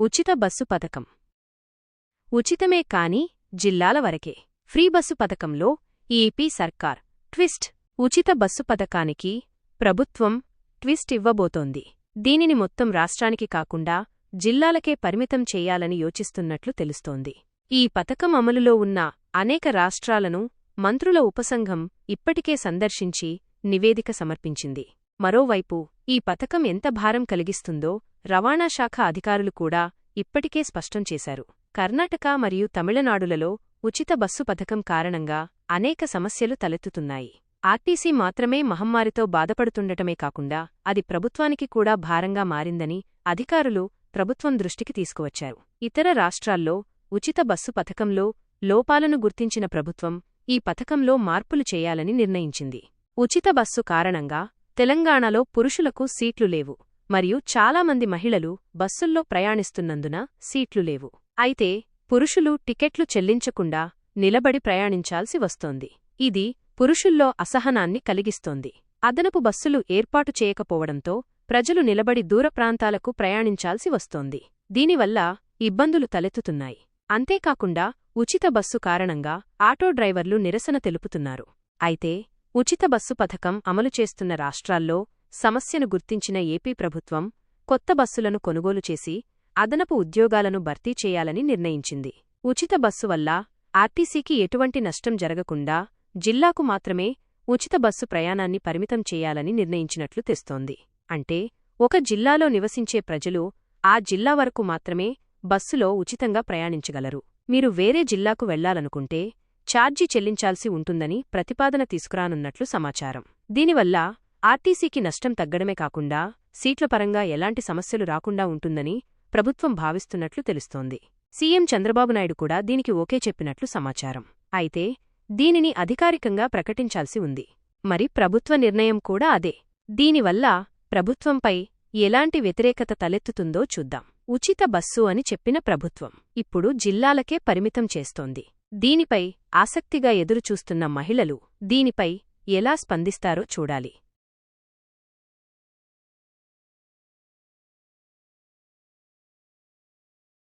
ఉచిత బస్సు పథకం. ఉచితమే కాని జిల్లాల వరకే. ఫ్రీ బస్సు పథకంలో ఏపీ సర్కార్ ట్విస్ట్ ఉచిత బస్సు పథకానికి ప్రభుత్వం ట్విస్ట్ ఇవ్వబోతోంది. దీనిని మొత్తం రాష్ట్రానికి కాకుండా జిల్లాలకే పరిమితం చేయాలని యోచిస్తున్నట్లు తెలుస్తోంది. ఈ పథకం అమలులో ఉన్న అనేక రాష్ట్రాలను మంత్రుల ఉపసంఘం ఇప్పటికే సందర్శించి నివేదిక సమర్పించింది. మరోవైపు ఈ పథకం ఎంత భారం కలిగిస్తుందో రవాణా శాఖ అధికారులు కూడా ఇప్పటికే స్పష్టం చేశారు. కర్ణాటక మరియు తమిళనాడులలో ఉచిత బస్సు పథకం కారణంగా అనేక సమస్యలు తలెత్తుతున్నాయి. ఆర్టీసీ మాత్రమే మహమ్మారితో బాధపడుతుండటమే కాకుండా అది ప్రభుత్వానికి కూడా భారంగా మారిందని అధికారులు ప్రభుత్వం దృష్టికి తీసుకువచ్చారు. ఇతర రాష్ట్రాల్లో ఉచిత బస్సు పథకంలో లోపాలను గుర్తించిన ప్రభుత్వం ఈ పథకంలో మార్పులు చేయాలని నిర్ణయించింది. ఉచిత బస్సు కారణంగా తెలంగాణలో పురుషులకు సీట్లు లేవు. మరియు చాలామంది మహిళలు బస్సుల్లో ప్రయాణిస్తున్నందున సీట్లు లేవు. అయితే పురుషులు టికెట్లు చెల్లించకుండా నిలబడి ప్రయాణించాల్సి వస్తోంది. ఇది పురుషుల్లో అసహనాన్ని కలిగిస్తోంది. అదనపు బస్సులు ఏర్పాటు చేయకపోవడంతో ప్రజలు నిలబడి దూర ప్రాంతాలకు ప్రయాణించాల్సి వస్తోంది. దీనివల్ల ఇబ్బందులు తలెత్తుతున్నాయి. అంతేకాకుండా ఉచిత బస్సు కారణంగా ఆటో డ్రైవర్లు నిరసన తెలుపుతున్నారు. అయితే ఉచిత బస్సు పథకం అమలు చేస్తున్న రాష్ట్రాల్లో సమస్యను గుర్తించిన ఏపీ ప్రభుత్వం కొత్త బస్సులను కొనుగోలు చేసి అదనపు ఉద్యోగాలను భర్తీ చేయాలని నిర్ణయించింది. ఉచిత బస్సు వల్ల ఆర్టీసీకి ఎటువంటి నష్టం జరగకుండా జిల్లాకు మాత్రమే ఉచిత బస్సు ప్రయాణాన్ని పరిమితం చేయాలని నిర్ణయించినట్లు తెస్తోంది. అంటే ఒక జిల్లాలో నివసించే ప్రజలు ఆ జిల్లా వరకు మాత్రమే బస్సులో ఉచితంగా ప్రయాణించగలరు. మీరు వేరే జిల్లాకు వెళ్ళాలనుకుంటే ఛార్జీ చెల్లించాల్సి ఉంటుందని ప్రతిపాదన తీసుకురానున్నట్లు సమాచారం. దీనివల్ల ఆర్టీసీకి నష్టం తగ్గడమే కాకుండా సీట్ల పరంగా ఎలాంటి సమస్యలు రాకుండా ఉంటుందని ప్రభుత్వం భావిస్తున్నట్లు తెలుస్తోంది. సీఎం చంద్రబాబు నాయుడు కూడా దీనికి ఓకే చెప్పినట్లు సమాచారం. అయితే దీనిని అధికారికంగా ప్రకటించాల్సి ఉంది. మరి ప్రభుత్వ నిర్ణయం కూడా అదే. దీనివల్ల ప్రభుత్వంపై ఎలాంటి వ్యతిరేకత తలెత్తుతుందో చూద్దాం. ఉచిత బస్సు అని చెప్పిన ప్రభుత్వం ఇప్పుడు జిల్లాలకే పరిమితం చేస్తోంది. దీనిపై ఆసక్తిగా ఎదురుచూస్తున్న మహిళలు దీనిపై ఎలా స్పందిస్తారో చూడాలి.